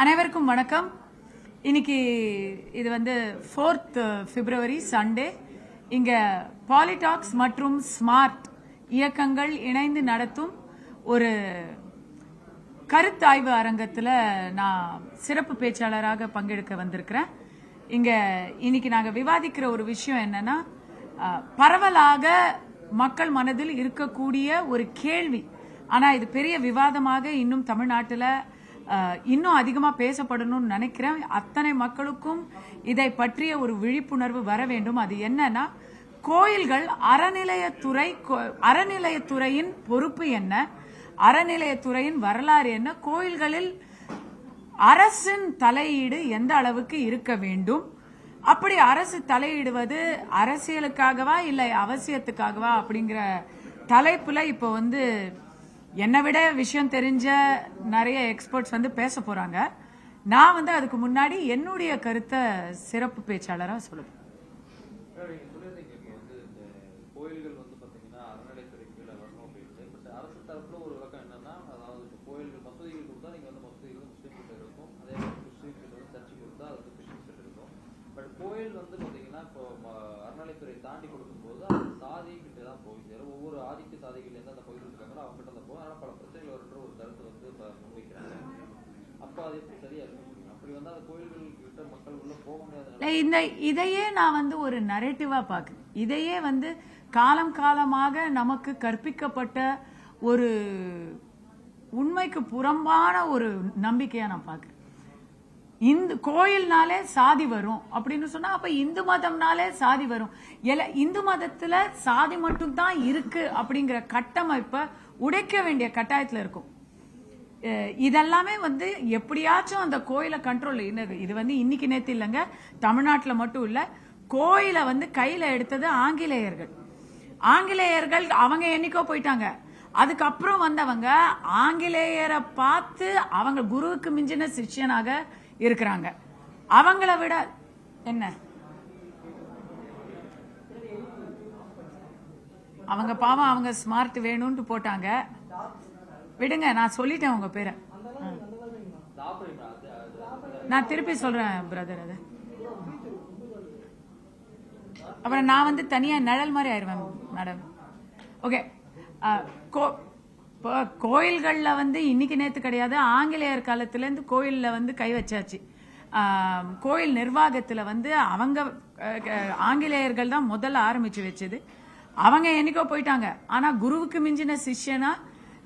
அனைவருக்கும் வணக்கம். இன்னைக்கு இது வந்து ஃபோர்த் பிப்ரவரி சண்டே இங்க பாலிடாக்ஸ் மற்றும் ஸ்மார்ட் இயக்கங்கள் இணைந்து நடத்தும் ஒரு கருத்தாய்வு அரங்கத்தில் நான் சிறப்பு பேச்சாளராக பங்கெடுக்க வந்திருக்கிறேன். இங்க இன்னைக்கு நாங்கள் விவாதிக்கிற ஒரு விஷயம் என்னன்னா பரவலாக மக்கள் மனதில் இருக்கக்கூடிய ஒரு கேள்வி. ஆனால் இது பெரிய விவாதமாக இன்னும் தமிழ்நாட்டில் இன்னும் அதிகமாக பேசப்படணும்னு நினைக்கிறேன். அத்தனை மக்களுக்கும் இதை பற்றிய ஒரு விழிப்புணர்வு வர வேண்டும். அது என்னன்னா கோயில்கள் அறநிலையத்துறை அறநிலையத்துறையின் பொறுப்பு என்ன? அறநிலையத்துறையின் வரலாறு என்ன? கோயில்களில் அரசின் தலையீடு எந்த அளவுக்கு இருக்க வேண்டும்? அப்படி அரசு தலையிடுவது அரசியலுக்காகவா இல்லை அவசியத்துக்காகவா அப்படிங்கிற தலைப்புல இப்போ வந்து என்னை விட விஷயம் தெரிஞ்ச நிறைய எக்ஸ்பர்ட்ஸ் வந்து பேச போறாங்க. நான் வந்து அதுக்கு முன்னாடி என்னுடைய கருத்தை சிறப்பு பேச்சாளராக சொல்லுவேன் சார், நீங்க சொல்லியிருந்தீங்க இப்போ வந்து இந்த கோயில்கள் வந்து பாத்தீங்கன்னா அறநிலைத்துறை கீழே வரணும் அப்படின்ட்டு பட் அரசு தரப்புல ஒரு விளக்கம் என்னன்னா அதாவது இப்போ கோயில்கள் மசூதிகள் கொடுத்தா நீங்க வந்து மசூதிகள் முஸ்லீம் கிட்ட இருக்கும் அதே மாதிரி கிறிஸ்டின் கிட்ட வந்து சர்ச்சு கொடுத்தா அது வந்து கிறிஸ்டின் கிட்ட இருக்கும் பட் கோயில் வந்து பாத்தீங்கன்னா இப்போ ம- அறநிலைத்துறை தாண்டி கொடுக்கும்போது அது சாதி கிட்ட தான் போய் சேரும் ஒவ்வொரு ஆதிக்க சாதிகள் எந்தெந்த பகுதியில் இருக்காங்களோ அவங்க கிட்ட தான் போகும் அதனால பல பிரச்சனைகள் வருன்ற ஒரு கருத்து வந்து இப்ப முன்வைக்கிறாங்க அப்போ அது எப்படி சரியா இருக்க முடியும் அப்படி வந்து அந்த கோயில்கள் கிட்ட மக்கள் உள்ள போக முடியாத நிலை இல்ல, இந்த இதையே நான் வந்து ஒரு நரேட்டிவா பார்க்குறேன். இதையே வந்து காலம் காலமாக நமக்கு கற்பிக்கப்பட்ட ஒரு உண்மைக்கு புறம்பான ஒரு நம்பிக்கையா நான் பார்க்குறேன். இந்து கோயில்னாலே சாதி வரும் அப்படின்னு சொன்னா அப்ப இந்து மதம்னாலே சாதி வரும். எல இந்து மதத்துல சாதி மட்டும் தான் இருக்கு அப்படிங்கிற கட்டமைப்பை உடைக்க வேண்டிய கட்டாயத்துல இருக்கும். இதெல்லாமே வந்து எப்படியாச்சும் அந்த கோயிலை கண்ட்ரோல் இது வந்து இன்னைக்கு நேத்து இல்லைங்க தமிழ்நாட்டில் மட்டும் இல்லை கோயிலை வந்து கையில் எடுத்தது ஆங்கிலேயர்கள். ஆங்கிலேயர்கள் அவங்க என்னைக்கோ போயிட்டாங்க. அதுக்கப்புறம் வந்தவங்க ஆங்கிலேயரை பார்த்து அவங்க குருவுக்கு மிஞ்சின சிஷ்யனாக இருக்கிறாங்க. அவங்கள விட என்ன? அவங்க பாவம் அவங்க ஸ்மார்ட் வேணும்னு போட்டாங்க. விடுங்க நான் சொல்லிட்டேன் உங்க பேரை. நான் திருப்பி சொல்றேன் பிரதர் அது. அப்புறம் நான் வந்து தனியா நிழல் மாதிரி ஆயிருவேன் மேடம் ஓகே கோயில்கள்ல வந்து இன்னைக்கு நேத்து கிடையாது ஆங்கிலேயர் காலத்துல இருந்து கோயில்ல வந்து கை வச்சாச்சு. கோயில் நிர்வாகத்துல வந்து அவங்க ஆங்கிலேயர்கள் தான் முதல்ல ஆரம்பிச்சு வச்சது. அவங்க என்னைக்கோ போயிட்டாங்க. ஆனா குருவுக்கு மிஞ்சின சிஷ்யனா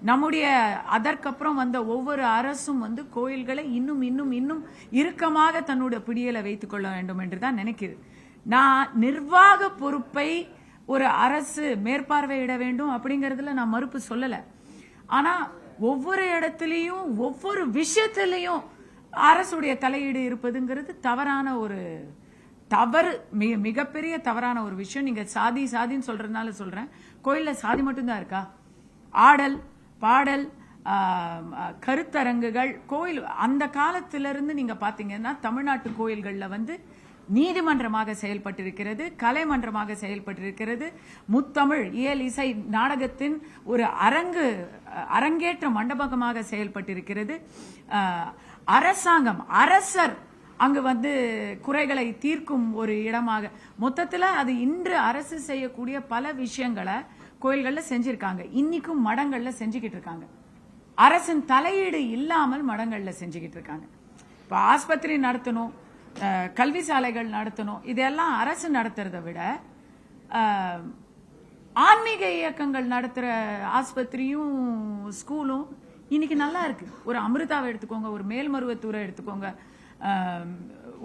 நம்முடைய அதற்கப்புறம் வந்த ஒவ்வொரு அரசும் வந்து கோயில்களை இன்னும் இன்னும் இன்னும் இறுக்கமாக தன்னுடைய பிடியலை வைத்துக் கொள்ள வேண்டும் என்று தான் நினைக்குது. நான் நிர்வாக பொறுப்பை ஒரு அரசு மேற்பார்வையிட வேண்டும் அப்படிங்கறதுல நான் மறுப்பு சொல்லல. ஆனா ஒவ்வொரு இடத்துலையும் ஒவ்வொரு விஷயத்திலையும் அரசுடைய தலையீடு இருப்பதுங்கிறது தவறான ஒரு தவறு மிக மிகப்பெரிய தவறான ஒரு விஷயம். நீங்க சாதி சாதின்னு சொல்றதுனால சொல்றேன். கோயில்ல சாதி மட்டும்தான் இருக்கா? ஆடல் பாடல் கருத்தரங்குகள் கோயில் அந்த காலத்திலிருந்து நீங்க பாத்தீங்கன்னா தமிழ்நாட்டு கோயில்களில் வந்து நீதிமன்றமாக செயல்பட்டிருக்கிறது கலைமன்றமாக செயல்பட்டிருக்கிறது. முத்தமிழ் இயல் இசை நாடகத்தின் ஒரு அரங்கு அரங்கேற்ற மண்டபமாக செயல்பட்டிருக்கிறது. அரசாங்கம் அரசர் அங்கு வந்து குறைகளை தீர்க்கும் ஒரு இடமாக மொத்தத்தில் அது இன்று அரசு செய்யக்கூடிய பல விஷயங்களை கோயில்களில் செஞ்சிருக்காங்க. இன்னைக்கும் மடங்களில் செஞ்சுக்கிட்டு இருக்காங்க. அரசின் தலையீடு இல்லாமல் மடங்களில் செஞ்சுக்கிட்டு இருக்காங்க. இப்போ ஆஸ்பத்திரி நடத்தணும் கல்வி சாலைகள் நடத்தணும் இதெல்லாம் அரசு நடத்துறத விட ஆன்மீக இயக்கங்கள் நடத்துகிற ஆஸ்பத்திரியும் ஸ்கூலும் இன்னைக்கு நல்லா இருக்கு. ஒரு அமிர்தாவை எடுத்துக்கோங்க ஒரு மேல்மருவத்தூரை எடுத்துக்கோங்க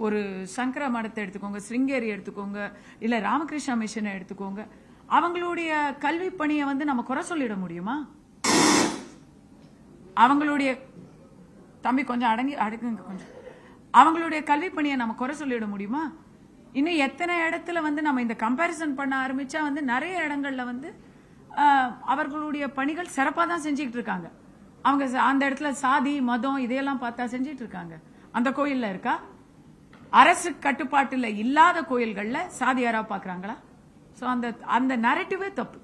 ஒரு சங்கர மடத்தை எடுத்துக்கோங்க சிருங்கேரி எடுத்துக்கோங்க இல்லை ராமகிருஷ்ணா மிஷனை எடுத்துக்கோங்க. அவங்களுடைய கல்வி பணியை வந்து நம்ம குறை சொல்லிட முடியுமா? அவங்களுடைய தம்பி கொஞ்சம் அடங்கி அடங்குங்க கொஞ்சம். அவங்களுடைய கல்வி பணியை நம்ம குறை சொல்லிட முடியுமா? இன்னும் எத்தனை இடத்துல வந்து நம்ம இந்த கம்பேரிசன் பண்ண ஆரம்பிச்சா வந்து நிறைய இடங்கள்ல வந்து அவர்களுடைய பணிகள் சிறப்பாக தான் செஞ்சுக்கிட்டு இருக்காங்க. அவங்க அந்த இடத்துல சாதி மதம் இதையெல்லாம் பார்த்தா செஞ்சுட்டு இருக்காங்க. அந்த கோயில்ல இருக்கா? அரசு கட்டுப்பாட்டுல இல்லாத கோயில்கள்ல சாதி பார்க்குறாங்களா? சோ அந்த அந்த நரேட்டிவே தப்பு.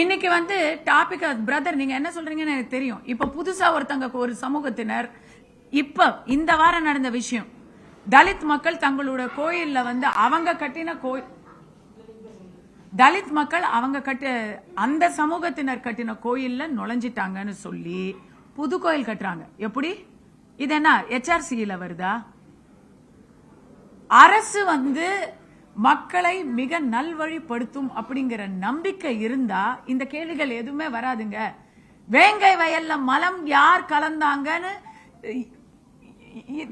இன்னைக்கு வந்து டாபிக் பிரதர் நீங்க என்ன சொல்றீங்கன்னு எனக்கு தெரியும். இப்ப புதுசா ஒருத்தங்க ஒரு சமூகத்தினர் இப்ப இந்த வாரம் நடந்த விஷயம். தலித் மக்கள் தங்களோட கோயில்ல வந்து அவங்க கட்டின கோயில் தலித் மக்கள் அவங்க கட்ட அந்த சமூகத்தினர் கட்டின கோயில்ல நுழைஞ்சிட்டாங்கன்னு சொல்லி புது கோயில் கட்டுறாங்க. எப்படி? இது என்ன ஹெச்ஆர்சியில வருதா? அரசு வந்து மக்களை மிக நல்வழிப்படுத்தும் அப்படிங்கிற நம்பிக்கை இருந்தா இந்த கேள்விகள் எதுவுமே வராதுங்க. வேங்கை வயல்ல மலம் யார் கலந்தாங்கன்னு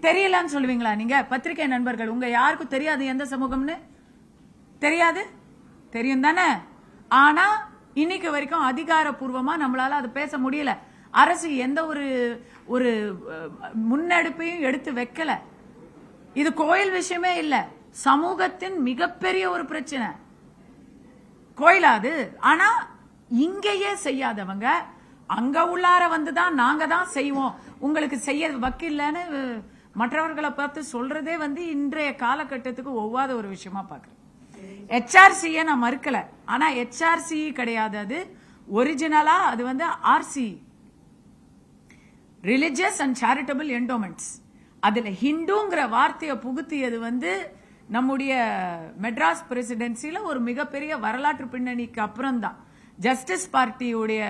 தெரியலன்னு சொல்லுவீங்களா நீங்க? பத்திரிகை நண்பர்கள் உங்க யாருக்கும் தெரியாது எந்த சமூகம்னு? தெரியாது? தெரியும் தானே? ஆனா இன்னைக்கு வரைக்கும் அதிகாரப்பூர்வமா நம்மளால அது பேச முடியல. அரசு எந்த ஒரு ஒரு முன்னெடுப்பையும் எடுத்து வைக்கல. இது கோயில் விஷயமே இல்லை. சமூகத்தின் மிகப்பெரிய ஒரு பிரச்சனை. கோயிலா அது ஆனா இங்கேயே செய்யாதவங்க அங்க உள்ளார வந்து தான் நாங்க தான் செய்வோம். உங்களுக்கு செய்ய வக்கில்லன்னு மற்றவர்களை பார்த்து சொல்றதே வந்து இன்றைய காலகட்டத்துக்கு ஒவ்வாத ஒரு விஷயமா பாக்குறேன் ஹெச்ஆர்சியை நான் மறுக்கல. ஆனா ஹெச்ஆர்சி கிடையாது அது. ஒரிஜினலா அது வந்து R C religious and charitable endowments அதில் ஹிந்துங்கிற வார்த்தையை புகுத்தியது வந்து நம்முடைய மெட்ராஸ் பிரசிடென்சியில் ஒரு மிகப்பெரிய வரலாற்று பின்னணிக்கு அப்புறம் தான் ஜஸ்டிஸ் பார்ட்டியுடைய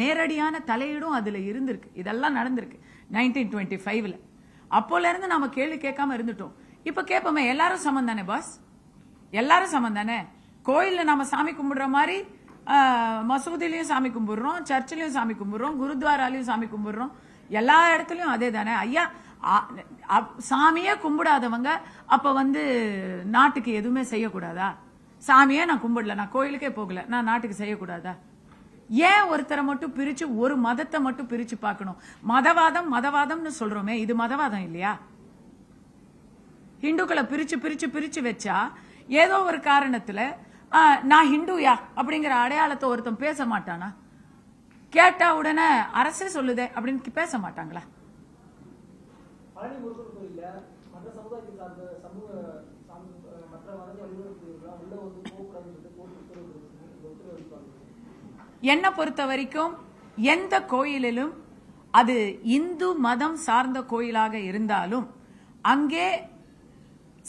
நேரடியான தலையீடும் அதில் இருந்திருக்கு. இதெல்லாம் நடந்திருக்கு நைன்டீன் டுவெண்ட்டி ஃபைவ்ல. அப்போலேருந்து நம்ம கேள்வி கேட்காம இருந்துட்டோம். இப்போ கேட்போமே எல்லாரும் சமம் தானே பாஸ் எல்லாரும் சமம் தானே? கோயிலில் நம்ம சாமி கும்பிடுற மாதிரி மசூதிலையும் சாமி கும்பிடுறோம் சர்ச்சிலையும் சாமி கும்பிடுறோம் குருத்வாராலையும் சாமி கும்பிடுறோம். எல்லா இடத்துலையும் அதே தானே? ஐயா சாமியே கும்பிடாதவங்க அப்ப வந்து நாட்டுக்கு எதுவுமே செய்யக்கூடாதா? சாமியே நான் கும்பிடல நான் கோயிலுக்கே போகல நான் நாட்டுக்கு செய்யக்கூடாதா? ஏன் ஒருத்தரை மட்டும் பிரிச்சு ஒரு மதத்தை மட்டும் பிரிச்சு பார்க்கணும்? மதவாதம் மதவாதம்னு சொல்றோமே இது மதவாதம் இல்லையா? ஹிந்துக்களை பிரிச்சு பிரிச்சு பிரிச்சு வச்சா ஏதோ ஒரு காரணத்துல நான் ஹிந்துயா அப்படிங்கிற அடையாளத்தை ஒருத்தன் பேச மாட்டானா? கேட்டா உடனே அரசே சொல்லுதே அப்படின்னு பேச மாட்டாங்களா? பழனி முருகன் கோயில்ல மற்ற சமுதாயத்தை சார்ந்த சமூக மற்ற மதத்தை வழிபடுத்துறவங்க உள்ள வந்து போகக்கூடாதுன்னு சொல்லிட்டு கோர்ட் உத்தரவு கொடுத்துருக்கு. என்னை பொறுத்த வரைக்கும் எந்த கோயிலிலும் அது இந்து மதம் சார்ந்த கோயிலாக இருந்தாலும் அங்கே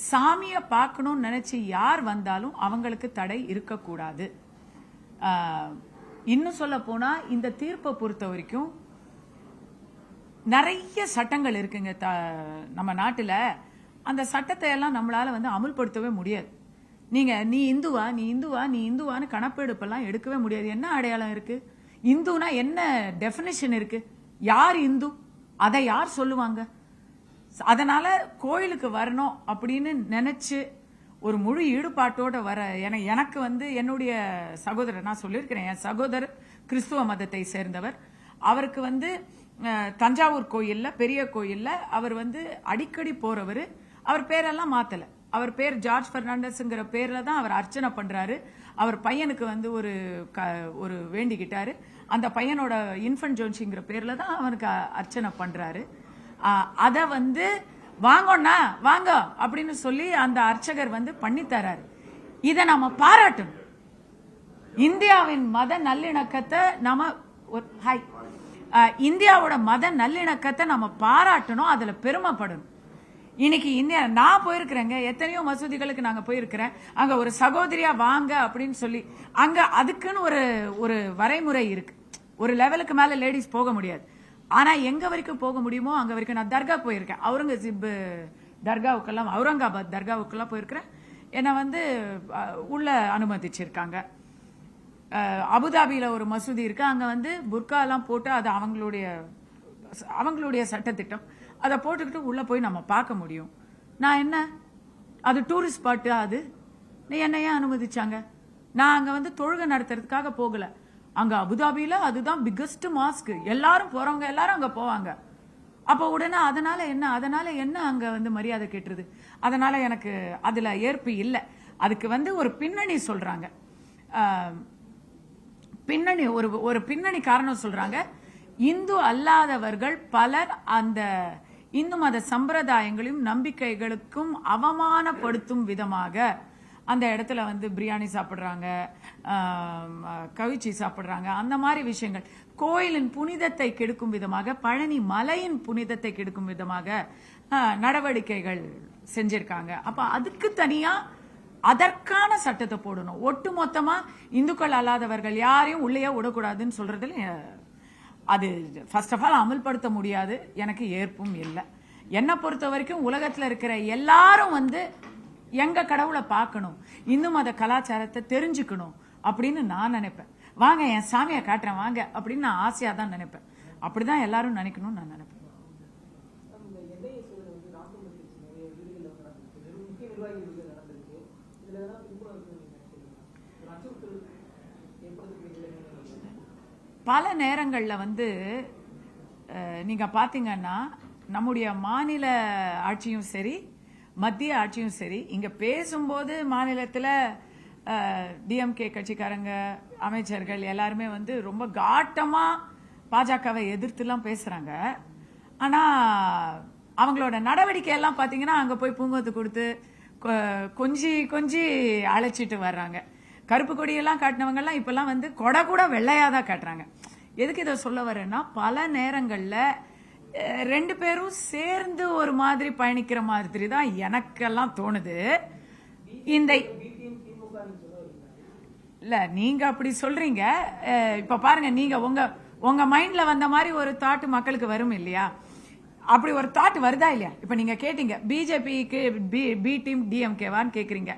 சாமியை பார்க்கணும்னு நினைச்சு யார் வந்தாலும் அவங்களுக்கு தடை இருக்கக்கூடாது இன்னும் சொல்ல போனா இந்த தீர்ப்பை பொறுத்த வரைக்கும் நிறைய சட்டங்கள் இருக்குங்க த- நம்ம நாட்டில். அந்த சட்டத்தை எல்லாம் நம்மளால வந்து அமுல்படுத்தவே முடியாது. நீங்க நீ இந்துவா நீ இந்துவா நீ இந்துவான்னு கணப்பெடுப்பெல்லாம் எடுக்கவே முடியாது. என்ன அடையாளம் இருக்கு? இந்துனா என்ன டெஃபினிஷன் இருக்கு? யார் இந்து? அதை யார் சொல்லுவாங்க? அதனால கோயிலுக்கு வரணும் அப்படின்னு நினைச்சு ஒரு முழு ஈடுபாட்டோட வர என எனக்கு வந்து என்னுடைய சகோதரர் நான் சொல்லியிருக்கிறேன் என் சகோதரர் கிறிஸ்துவ மதத்தை சேர்ந்தவர். அவருக்கு வந்து தஞ்சாவூர் கோயில்ல பெரிய கோயில்ல அவர் வந்து அடிக்கடி போறவர். அவர் பேரெல்லாம் மாத்தல. அவர் பேர் ஜார்ஜ் பெர்னாண்டஸ்ங்கிற பேர்ல தான் அவர் அர்ச்சனை பண்றாரு. அவர் பையனுக்கு வந்து ஒரு க ஒரு வேண்டிக்கிட்டாரு. அந்த பையனோட இன்ஃபன்ட் ஜோன்சிங்கிற பேர்ல தான் அவனுக்கு அர்ச்சனை பண்றாரு. அத வந்து வாங்கண்ணா வாங்க அப்படின்னு சொல்லி அந்த அர்ச்சகர் வந்து பண்ணித்தராரு இதை நம்ம பாராட்டணும். இந்தியாவின் மத நல்லிணக்கத்தை நாம ஒரு- ஹாய். இந்தியாவோட மத நல்லிணக்கத்தை நம்ம பாராட்டணும் அதில் பெருமைப்படணும். இன்னைக்கு இந்தியா நான் போயிருக்கிறேங்க எத்தனையோ மசூதிகளுக்கு நாங்கள் போயிருக்கிறேன். அங்கே ஒரு சகோதரியாக வாங்க அப்படின்னு சொல்லி அங்கே அதுக்குன்னு ஒரு ஒரு வரைமுறை இருக்கு. ஒரு லெவலுக்கு மேலே லேடிஸ் போக முடியாது. ஆனால் எங்கே வரைக்கும் போக முடியுமோ அங்கே வரைக்கும் நான் தர்கா போயிருக்கேன். அவுரங்கசீப் தர்காவுக்கெல்லாம் அவுரங்காபாத் தர்காவுக்கெல்லாம் போயிருக்கிறேன். என்னை வந்து உள்ள அனுமதிச்சிருக்காங்க. அபுதாபியில் ஒரு மசூதி இருக்கு. அங்கே வந்து புர்காலாம் போட்டு அது அவங்களுடைய அவங்களுடைய சட்டத்திட்டம். அதை போட்டுக்கிட்டு உள்ளே போய் நம்ம பார்க்க முடியும். நான் என்ன? அது டூரிஸ்ட் ஸ்பாட்டு அது? நீ என்ன ஏன் அனுமதிச்சாங்க? நான் அங்கே வந்து தொழுகை நடத்துறதுக்காக போகல. அங்கே அபுதாபியில் அதுதான் பிக்கஸ்ட் மாஸ்க் எல்லாரும் போகிறவங்க எல்லாரும் அங்கே போவாங்க. அப்போ உடனே அதனால என்ன? அதனால என்ன அங்கே வந்து மரியாதை கேட்டுருது? அதனால எனக்கு அதில் ஏற்பு இல்லை. அதுக்கு வந்து ஒரு பின்னணி சொல்கிறாங்க பின்னணி ஒரு ஒரு பின்னணி காரணம் சொல்றாங்க. இந்து அல்லாதவர்கள் பலர் அந்த இந்து மத சம்பிரதாயங்களையும் நம்பிக்கைகளுக்கும் அவமானப்படுத்தும் விதமாக அந்த இடத்துல வந்து பிரியாணி சாப்பிட்றாங்க கவிச்சி சாப்பிட்றாங்க. அந்த மாதிரி விஷயங்கள். கோயிலின் புனிதத்தை கெடுக்கும் விதமாக பழனி மலையின் புனிதத்தை கெடுக்கும் விதமாக நடவடிக்கைகள் செஞ்சிருக்காங்க. அப்போ அதுக்கு தனியாக அதற்கான சட்டத்தை போடணும். ஒட்டு மொத்தமா இந்துக்கள் அல்லாதவர்கள் யாரையும் உள்ளேயே விடக்கூடாதுன்னு சொல்றதுல அது ஃபர்ஸ்ட் ஆஃப் ஆல் அமல்படுத்த முடியாது. எனக்கு ஏற்பும் இல்லை. என்னை பொறுத்த வரைக்கும் உலகத்தில் இருக்கிற எல்லாரும் வந்து எங்க கடவுளை பார்க்கணும் இந்து மத கலாச்சாரத்தை தெரிஞ்சுக்கணும் அப்படின்னு நான் நினைப்பேன். வாங்க என் சாமியை காட்டுறேன் வாங்க அப்படின்னு நான் ஆசையாக தான் நினைப்பேன். அப்படிதான் எல்லாரும் நினைக்கணும்னு நான் நினைப்பேன் மேம், இந்த என்ஐஏ சோதனை வந்து நாம் தமிழர் கட்சி நிறைய வீடுகளில் வந்து நடந்திருக்கு வெறும் முக்கிய நிர்வாகி வீடுகள் நடந்திருக்கு இதுல எதனா பின்புலம் இருக்குன்னு நீங்க நினைக்கிறீங்களா ஒரு அச்சுறுத்தல் ஏற்படுத்துறீங்களா பல நேரங்களில் வந்து நீங்கள் பார்த்தீங்கன்னா நம்முடைய மாநில ஆட்சியும் சரி மத்திய ஆட்சியும் சரி இங்கே பேசும்போது மாநிலத்தில் டிஎம்கே கட்சிக்காரங்க அமைச்சர்கள் எல்லாருமே வந்து ரொம்ப காட்டமாக பாஜகவை எதிர்த்துலாம் பேசுகிறாங்க ஆனால் அவங்களோட நடவடிக்கை எல்லாம் பார்த்தீங்கன்னா அங்கே போய் பூங்கொத்து கொடுத்து கொ- கொஞ்சி கொஞ்சி அழைச்சிட்டு வர்றாங்க. கருப்பு கொடியெல்லாம் காட்டினவங்கெல்லாம் இப்போல்லாம் வந்து கொடை கூட வெள்ளையாக தான் காட்டுறாங்க. எதுக்கு இதை சொல்ல வரேன்னா பல நேரங்களில் ரெண்டு பேரும் சேர்ந்து ஒரு மாதிரி பயணிக்கிற மாதிரி தான் எனக்கெல்லாம் தோணுது. இந்த இல்லை நீங்கள் அப்படி சொல்கிறீங்க இப்போ பாருங்கள் நீங்கள் உங்கள் உங்கள் மைண்டில் வந்த மாதிரி ஒரு தாட் மக்களுக்கு வரும் இல்லையா? அப்படி ஒரு தாட் வருதா இல்லையா? இப்போ நீங்கள் கேட்டீங்க பிஜேபிக்கு பி பி டீம் டிஎம்கேவான்னு கேட்குறீங்க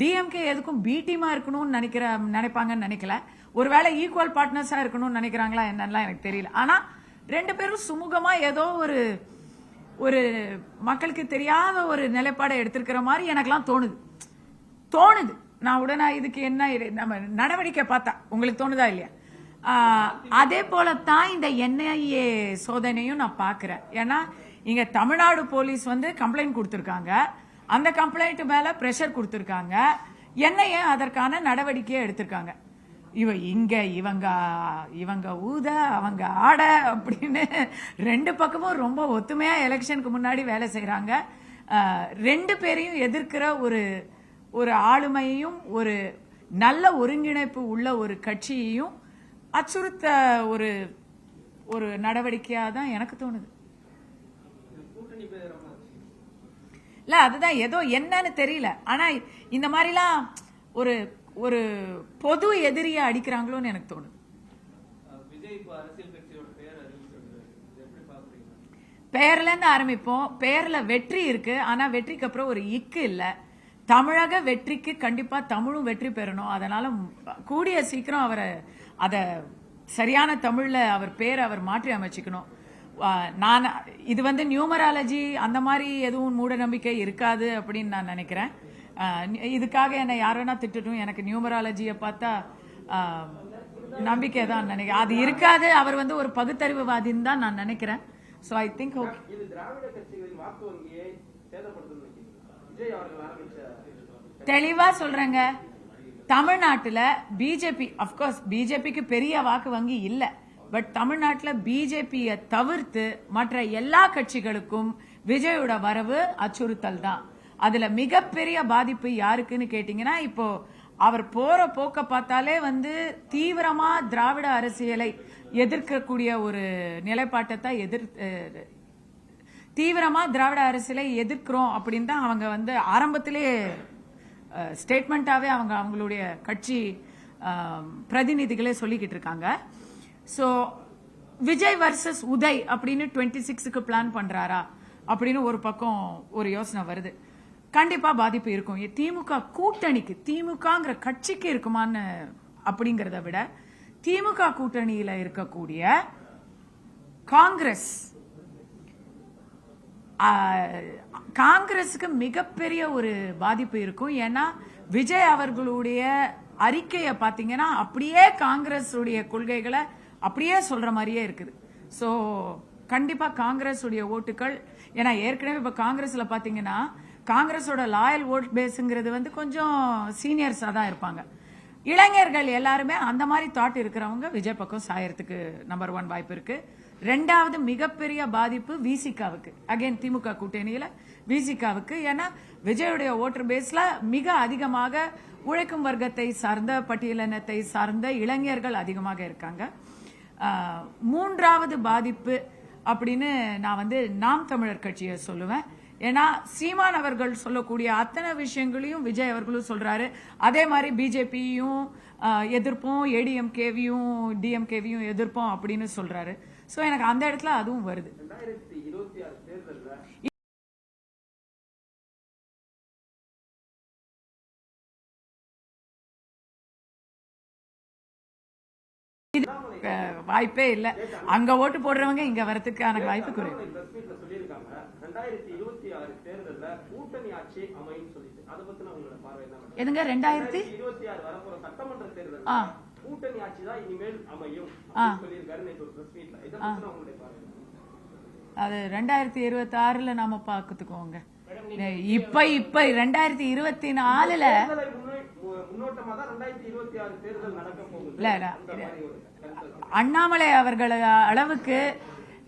டிஎம்கே எதுக்கும் பி டீமாக இருக்கணும்னு நினைக்கிற நினைப்பாங்கன்னு நினைக்கல. ஒருவேளை ஈக்குவல் பார்ட்னர்ஸாக இருக்கணும்னு நினைக்கிறாங்களா என்னன்னா எனக்கு தெரியல. ஆனால் ரெண்டு பேரும் சுமூகமாக ஏதோ ஒரு ஒரு மக்களுக்கு தெரியாத ஒரு நிலைப்பாடை எடுத்திருக்கிற மாதிரி எனக்கெல்லாம் தோணுது. தோணுது. நான் உடனே இதுக்கு என்ன இது- நம்ம நடவடிக்கை பார்த்தா உங்களுக்கு தோணுதா இல்லையா? அதே போல தான் இந்த என்ஐஏ சோதனையும் நான் பார்க்குறேன். ஏன்னா இங்கே தமிழ்நாடு போலீஸ் வந்து கம்ப்ளைண்ட் கொடுத்துருக்காங்க. அந்த கம்ப்ளைண்ட் மேலே ப்ரெஷர் கொடுத்துருக்காங்க. என்ஐஏ அதற்கான நடவடிக்கையை எடுத்திருக்காங்க. இவ இங்க இவங்க இவங்க ஊத அவங்க ஆட அப்படின்னு ரெண்டு பக்கமும் ரொம்ப ஒத்துமையா எலெக்ஷனுக்கு முன்னாடி வேலை செய்கிறாங்க ரெண்டு பேரையும் எதிர்க்கிற ஒரு ஒரு ஆளுமையையும் ஒரு நல்ல ஒருங்கிணைப்பு உள்ள ஒரு கட்சியையும் அச்சுறுத்த ஒரு ஒரு நடவடிக்கையாக தான் எனக்கு தோணுது. இல்லை அதுதான் ஏதோ என்னன்னு தெரியல. ஆனால் இந்த மாதிரிலாம் ஒரு ஒரு பொது எதிரியா அடிக்கிறாங்களோன்னு எனக்கு தோணுது. இருந்து ஆரம்பிப்போம். பெயர்ல வெற்றி இருக்கு. ஆனா வெற்றிக்கு அப்புறம் ஒரு இக்கு இல்ல. தமிழக வெற்றிக்கு கண்டிப்பா தமிழும் வெற்றி பெறணும். அதனால கூடிய சீக்கிரம் அவரை அத சரியான தமிழ்ல அவர் பேரை அவர் மாற்றி அமைச்சுக்கணும். நான் இது வந்து நியூமராலஜி அந்த மாதிரி எதுவும் மூட நம்பிக்கை இருக்காது அப்படின்னு நான் நினைக்கிறேன். இதுக்காக என்னை யார் வேணா திட்டட்டும். எனக்கு நியூமராலஜியை பார்த்தா நம்பிக்கை தான் நினைக்கிறேன். அது இருக்காது. அவர் வந்து ஒரு பகுத்தறிவுவாதின்னு தான் நான் நினைக்கிறேன். ஸோ ஐ திங்க் ஓகே தெளிவா சொல்றேங்க. தமிழ்நாட்டுல பிஜேபி அப்கோர்ஸ் பிஜேபிக்கு பெரிய வாக்கு வங்கி இல்ல. பட் தமிழ்நாட்டுல பிஜேபியை தவிர்த்து மற்ற எல்லா கட்சிகளுக்கும் விஜயோட வரவு அச்சுறுத்தல் தான். அதுல மிகப்பெரிய பாதிப்பு யாருக்குன்னு கேட்டீங்கன்னா இப்போ அவர் போற போக்க பார்த்தாலே வந்து தீவிரமா திராவிட அரசியலை எதிர்க்கக்கூடிய ஒரு நிலைப்பாட்டை தான் எதிர் தீவிரமாக தீவிரமா திராவிட அரசியலை எதிர்க்கிறோம் அப்படின்னு தான் அவங்க வந்து ஆரம்பத்திலே ஸ்டேட்மெண்ட்டாகவே அவங்க அவங்களுடைய கட்சி பிரதிநிதிகளே சொல்லிக்கிட்டு இருக்காங்க. ஸோ விஜய் வர்சஸ் உதய் அப்படின்னு டுவெண்ட்டி சிக்ஸுக்கு பிளான் பண்றாரா அப்படின்னு ஒரு பக்கம் ஒரு யோசனை வருது. கண்டிப்பா பாதிப்பு இருக்கும். திமுக கூட்டணிக்கு திமுகங்கிற கட்சிக்கு இருக்குமான்னு அப்படிங்கறத விட திமுக கூட்டணியில இருக்கக்கூடிய காங்கிரஸ் காங்கிரஸுக்கு மிகப்பெரிய ஒரு பாதிப்பு இருக்கும். ஏன்னா விஜய் அவர்களுடைய அறிக்கையை பார்த்தீங்கன்னா அப்படியே காங்கிரஸ் உடைய கொள்கைகளை அப்படியே சொல்ற மாதிரியே இருக்குது. ஸோ கண்டிப்பா காங்கிரஸ் உடைய ஓட்டுகள் ஏன்னா ஏற்கனவே இப்ப காங்கிரஸ்ல பாத்தீங்கன்னா காங்கிரஸோட லாயல் ஓட் பேஸுங்கிறது வந்து கொஞ்சம் சீனியர்ஸாக தான் இருப்பாங்க. இளைஞர்கள் எல்லாருமே அந்த மாதிரி தாட் இருக்கிறவங்க விஜய் பக்கம் சாயறதுக்கு நம்பர் ஒன் வாய்ப்பு இருக்கு. ரெண்டாவது மிகப்பெரிய பாதிப்பு விசிகாவுக்கு அகைன் திமுக கூட்டணியில விசிகாவுக்கு ஏன்னா விஜயுடைய ஓட்டர் பேஸ்ல மிக அதிகமாக உழைக்கும் வர்க்கத்தை சார்ந்த பட்டியலினத்தை சார்ந்த இளைஞர்கள் அதிகமாக இருக்காங்க. மூன்றாவது பாதிப்பு அப்படின்னு நான் வந்து நாம் தமிழர் கட்சியை சொல்லுவேன். ஏன்னா சீமான் அவர்கள் சொல்லக்கூடிய அத்தனை விஷயங்களையும் விஜய் அவர்களும் சொல்றாரு. அதே மாதிரி பிஜேபியும் எதிர்ப்போம் ஏடிஎம்கேவியும் டிஎம்கேவியும் எதிர்ப்போம் அப்படின்னு சொல்றாரு. ஸோ எனக்கு அந்த இடத்துல அதுவும் வருது. வாய்ப்பே இல்லை. அங்க ஓட்டு போடுறவங்க இங்க வரத்துக்கான வாய்ப்பு குறைவு. ரெண்டாயிரத்தி இருபத்தி ஆறு தேர்தல்ல கூட்டணி ஆட்சி அமையும் சொல்லிட்டு அதை பத்தின உங்களோட பார்வை மேடம்? எதுங்க ரெண்டாயிரத்தி இருபத்தி ஆறு வரப்போற சட்டமன்ற தேர்தல். கூட்டணி ஆட்சி தான் இனிமேல் அமையும் ஆ. அப்படின்னு சொல்லியிருக்காரு நேற்று ஒரு பிரஸ் மீட்ல இதை பத்தின உங்களுடைய பார்வை என்ன? அது ரெண்டாயிரத்தி இருபத்தி ஆறுல நாம பாத்துக்குவோங்க இப்ப இப்ப ரெண்டாயிரத்தி இருபத்தி நாலுல தான் இல்ல, அண்ணாமலை அவர்கள் அளவுக்கு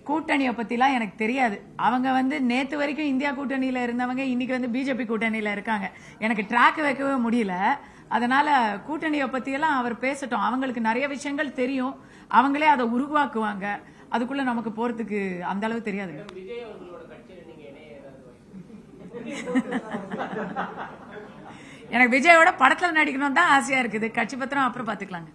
கூட்டணியை பத்திலாம் எனக்கு தெரியாது. அவங்க வந்து நேத்து வரைக்கும் இந்தியா கூட்டணியில இருந்தவங்க இன்னைக்கு வந்து பிஜேபி கூட்டணியில இருக்காங்க. எனக்கு ட்ராக் வைக்கவே முடியல. அதனால கூட்டணியை பத்தியெல்லாம் அவர் பேசட்டும். அவங்களுக்கு நிறைய விஷயங்கள் தெரியும். அவங்களே அதை உருவாக்குவாங்க. அதுக்குள்ள நமக்கு போறதுக்கு அந்த அளவு தெரியாது. எனக்கு விஜயோட படத்துல நடிக்கணும் தான் ஆசையா இருக்குது. கட்சி பத்திரம் அப்புறம் பாத்துக்கலாங்க.